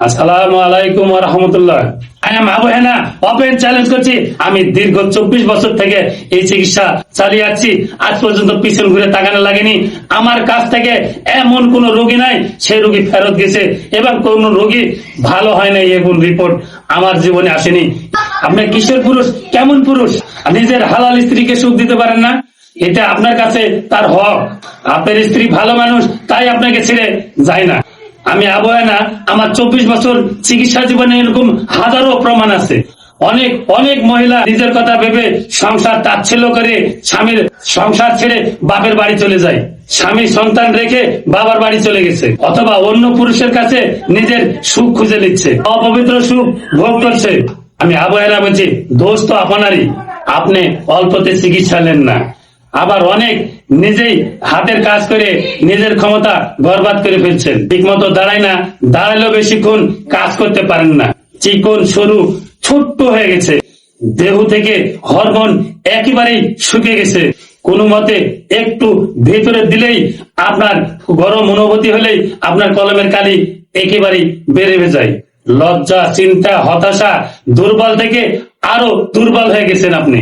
আসসালামু আলাইকুম রহমতুল্লাহ। আমি আবু হেনা ওপেন চ্যালেঞ্জ করছি। আমি দীর্ঘ চব্বিশ বছর থেকে এই চিকিৎসা চালিয়ে যাচ্ছি। আজ পর্যন্ত পিছন ঘুরে তাকানো লাগেনি। আমার কাছ থেকে এমন কোন রোগী নাই, সেই রোগী ফেরত গেছে এবং কোন রোগী ভালো হয় না এমন রিপোর্ট আমার জীবনে আসেনি। আপনি কিসের পুরুষ? কেমন পুরুষ? নিজের হালাল স্ত্রীকে সুখ দিতে পারেন না? এটা আপনার কাছে তার হক। আপনার স্ত্রী ভালো মানুষ, তাই আপনাকে ছেড়ে যায় না। আমি আবহাওয়া আমার চব্বিশ বছর চিকিৎসা জীবনে এরকম হাজারো প্রমাণ আছে। অনেক অনেক মহিলা নিজের কথা ভেবে সংসার তাচ্ছিল্য করে স্বামীর সংসার ছেড়ে বাপের বাড়ি চলে যায়। স্বামী সন্তান রেখে বাবার বাড়ি চলে গেছে, অথবা অন্য পুরুষের কাছে নিজের সুখ খুঁজে নিচ্ছে। অপবিত্র সুখ ভোগ করছে। আমি আবহাওয়া বলছি দোষ তো আপনারই। আপনি অল্পতে চিকিৎসা নেন না। আবার অনেক নিজেই হাতের কাজ করে নিজের ক্ষমতা বরবাদ করে ফেলছেন। ঠিক মতো দাঁড়ায় না, দাঁড়ালেও বেশিক্ষণ কাজ করতে পারেন না। চিকন, সরু, ছোট্ট হয়ে গেছে। দেহ থেকে হরমোন একেবারেই শুকিয়ে গেছে। কোনো মতে একটু ভেতরে দিলেই আপনার গরম অনুভূতি হলেই আপনার কলমের কালি একেবারেই বেড়ে যায়। লজ্জা, চিন্তা, হতাশা, দুর্বল থেকে আরও দুর্বল হয়ে গেছেন আপনি।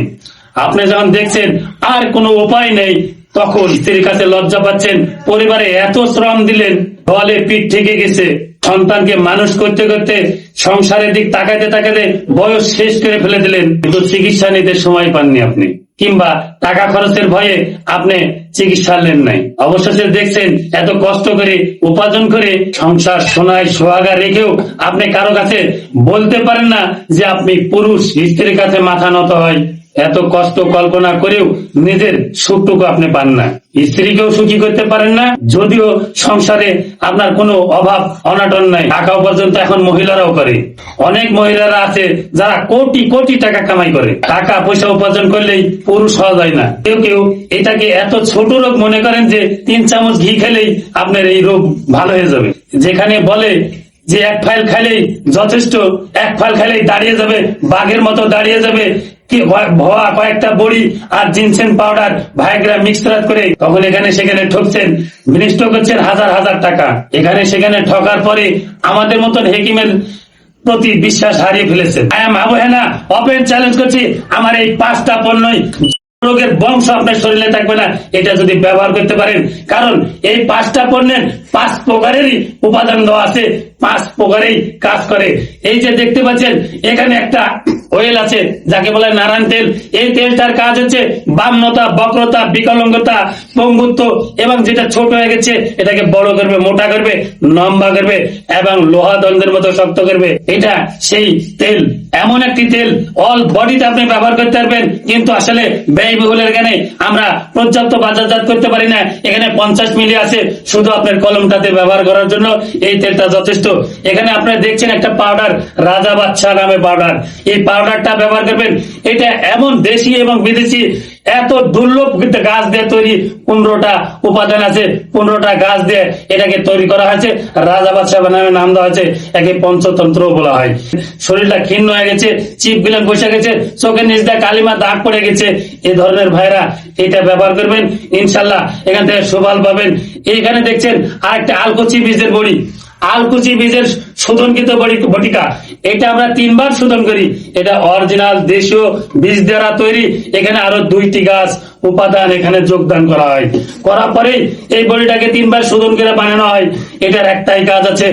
আপনি যখন দেখছেন আর কোনো উপায় নেই, তখন স্ত্রীর কাছে লজ্জা পাচ্ছেন, পরিবারে এত শ্রম দিলেন বলে পিঠ থেকে গেছে। সন্তানকে মানুষ করতে করতে সংসারের দিক তাকাতে তাকাতে বয়স শেষ করে ফেলে দিলেন। কিন্তু চিকিৎসা নিতে সময় পাননি আপনি, কিংবা টাকা খরচের ভয়ে আপনি চিকিৎসা নেন নাই। অবশেষে দেখছেন এত কষ্ট করে, উপার্জন করে সংসার সোনায় সোহাগা রেখেও আপনি কারও কাছে বলতে পারেন না যে আপনি পুরুষ, স্ত্রীর কাছে মাথা নত হয়। এত কষ্ট কল্পনা করেও নিজের সুখটুকু আপনি পান না। স্ত্রীকেও সুখী করতে পারেন না, যদিও সংসারে আপনার কোনো অভাব, অনাটন নাই। টাকাও পর্যন্ত এখন মহিলারাও করে। অনেক মহিলারা আছে যারা কোটি কোটি টাকা কামাই করে। টাকা, পয়সা উপার্জন করলেই পুরুষ হওয়া যায় না। কেউ কেউ এটাকে এত ছোট রোগ মনে করেন যে তিন চামচ ঘি খেলেই আপনার এই রোগ ভালো হয়ে যাবে। যেখানে বলে যে এক ফাইল খাইলেই যথেষ্ট, এক ফাইল খাইলেই দাঁড়িয়ে যাবে, বাঘের মতো দাঁড়িয়ে যাবে। ভয়া কয়েকটা বড়ি আর জিনসেন পাউডার ভাইগ্রা করে তখন এখানে সেখানে ঠকছেন। করছেন হাজার হাজার টাকা। এখানে সেখানে ঠকার পরে আমাদের মতন হেকিমের প্রতি বিশ্বাস হারিয়ে ফেলেছেন। আবহেনা চ্যালেঞ্জ করছি। আমার এই পাঁচটা পণ্যই রোগের বংশ আপনার শরীরে থাকবে না। এটা যদি ব্যবহার করতে পারেন। কারণ এই পাঁচটা পণ্যের পাঁচ প্রকারেরই উপাদান দেওয়া আছে। পাঁচ প্রকারেই কাজ করে। এই যে দেখতে পাচ্ছেন, এখানে একটা অয়েল আছে, যাকে বলে নারায়ণ তেল। এই তেলটার কাজ হচ্ছে বাম্যতা বক্রতা, বিকলঙ্গতা, পঙ্গুত্ব এবং যেটা ছোট হয়ে গেছে, এটাকে বড় করবে, মোটা করবে, লম্বা করবে এবং লোহা দন্ডের মতো শক্ত করবে। এটা সেই তেল। এমন একটি তেল অল বডিতে আপনি ব্যবহার করতে পারবেন, কিন্তু আসলে ব্যয়বহুলের এখানে আমরা পর্যাপ্ত বাজারজাত করতে পারি না। এখানে পঞ্চাশ মিলি আছে, শুধু আপনার কলমটাতে ব্যবহার করার জন্য এই তেলটা যথেষ্ট। এখানে আপনার দেখছেন একটা পাউডার রাজা বাচ্চা নামে পাউডার এই পাউডারটা ব্যবহার করবেন। এটা এমন দেশি এবং বিদেশি এত দুর্লভ গাছ দিয়ে তৈরি পনেরোটা উপাদান আছে, পনেরোটা গাছ দিয়ে এটাকে তৈরি করা হয়েছে। রাজা বাদশাহ নামে নাম দেওয়া হয়েছে, একে পঞ্চতন্ত্র বলা হয়। শরীরটা ক্ষীণ হয়ে গেছে, চিপ গিলান বসে গেছে, চোখের নিচ দিয়ে কালিমা দাগ পড়ে গেছে। এ ধরনের ভাইরা এটা ব্যবহার করবেন, ইনশাল্লাহ এখান থেকে সুফল পাবেন। এইখানে দেখছেন আরেকটা আলকুচি বীজের বড়ি। আলকুচি বীজের শোধনকৃত বটিকা। এটা আমরা তিনবার শোধন করি। এটা অরিজিনাল দেশীয় বীজ দ্বারা তৈরি। এখানে আরও দুইটি গাছ উপাদান এখানে যোগদান করা হয়। করার পরেই এই বড়িটাকে তিনবার শোধন করে বানানো হয়। এটার একটাই কাজ আছে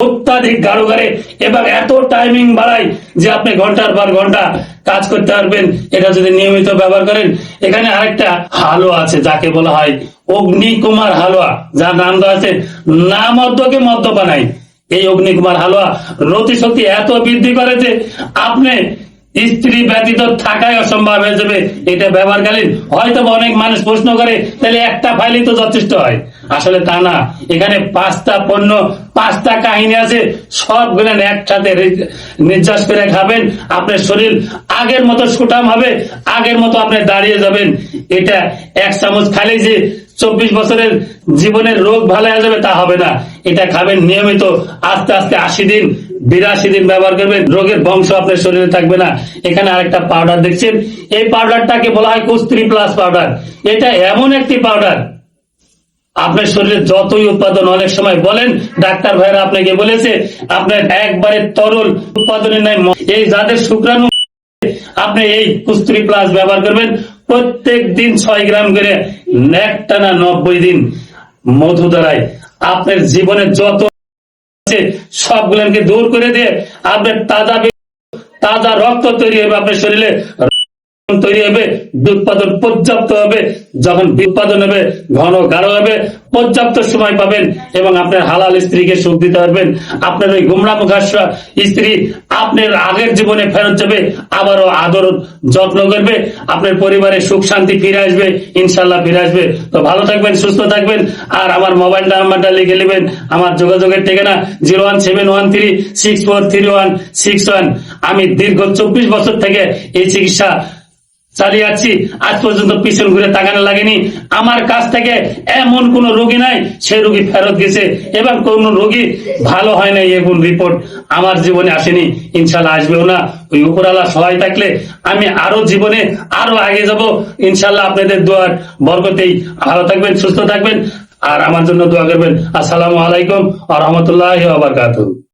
অত্যাধিক গাঢ় করে এবং এত টাইমিং বাড়ায় যে আপনি ঘণ্টার পর ঘণ্টা কাজ করতে পারবেন। এটা যদি নিয়মিত ব্যবহার করেন, এখানে আরেকটা হালুয়া আছে, যাকে বলা হয় অগ্নিকুমার হালুয়া। যার নাম দেওয়া আছে, না মদ্যকে মদ্য বানাই এই অগ্নিকুমার হালুয়া রতি শক্তি এত বৃদ্ধি করে যে আপনি স্ত্রী ব্যতীত থাকাই অসম্ভব হয়ে যাবে। এটা ব্যবহারকালীন হয়তো অনেক মানুষ প্রশ্ন করে, তাহলে একটা ফাইলই তো যথেষ্ট হয়। আসলে তা না। এখানে পাঁচটা পণ্য, পাঁচটা কাহিনী আছে সব সবগুলো একসাথে নির্যাস করে খাবেন, আপনার শরীর আগের মতো সুটাম হবে, আগের মতো আপনি দাঁড়িয়ে যাবেন। এটা এক চামচ খালি যে চব্বিশ বছরের জীবনের রোগ ভালো হয়ে যাবে তা হবে না। এটা খাবেন নিয়মিত, আস্তে আস্তে আশি দিন, বিরাশি দিন ব্যবহার করবেন, রোগের বংশ আপনার শরীরে থাকবে না। এখানে আরেকটা পাউডার দেখছেন, এই পাউডারটাকে বলা হয় কুস্ত্রি প্লাস পাউডার এটা এমন একটি পাউডার আপনার শরীরে যতই উৎপাদন অনেক সময় বলেন, ডাক্তার ভাইরা আপনাকে বলেছে, আপনার একবারে তরল উৎপাদনের নাই এই যাদের শুক্রাণু আপনি এই কুস্তুরি প্লাস ব্যবহার করবেন, প্রত্যেক দিন ছয় গ্রাম করে একটানা নব্বই দিন মধু দ্বারাই আপনার জীবনে যত আছে, সবগুলোকে দূর করে দিয়ে আপনার তাজা তাজা রক্ত তৈরি হবে আপনার শরীরে তৈরি হবে উৎপাদন পর্যাপ্ত হবে, যখন উৎপাদন হবে, ঘন গাঢ় হবে, পর্যাপ্ত সময় পাবেন এবং আপনার হালাল স্ত্রীকে সুখ দিতে পারবেন। আপনার ওই গুমরা মুখাসা স্ত্রী আপনার আগের জীবনে ফেরত যাবে, আবারও আদর যত্ন করবে, আপনার পরিবারে সুখ শান্তি ফিরে আসবে ইনশাল্লাহ ফিরে আসবে। তো ভালো থাকবেন, সুস্থ থাকবেন। আর আমার মোবাইল নাম্বারটা লিখে নেবেন। আমার যোগাযোগের ঠিকানা zero one seven one three six four three one six one. আমি দীর্ঘ চব্বিশ বছর থেকে এই চিকিৎসা চালিয়ে যাচ্ছি। আজ পর্যন্ত পিছন ঘুরে তাকানো লাগেনি। আমার কাছ থেকে এমন কোন রোগী নাই সে রোগী ফেরত গেছে। এবং কোন রোগী ভালো হয় নাই এমন রিপোর্ট আমার জীবনে আসেনি। ইনশাল্লাহ আসবেও না। ওই উপরালা সহায় থাকলে আমি আরও জীবনে আরও আগে যাব। ইনশাল্লাহ আপনাদের দোয়ার বরকতেই ভালো থাকবেন, সুস্থ থাকবেন। আর আমার জন্য দোয়া করবেন। আসসালামু আলাইকুম আ রহমতুল্লাহ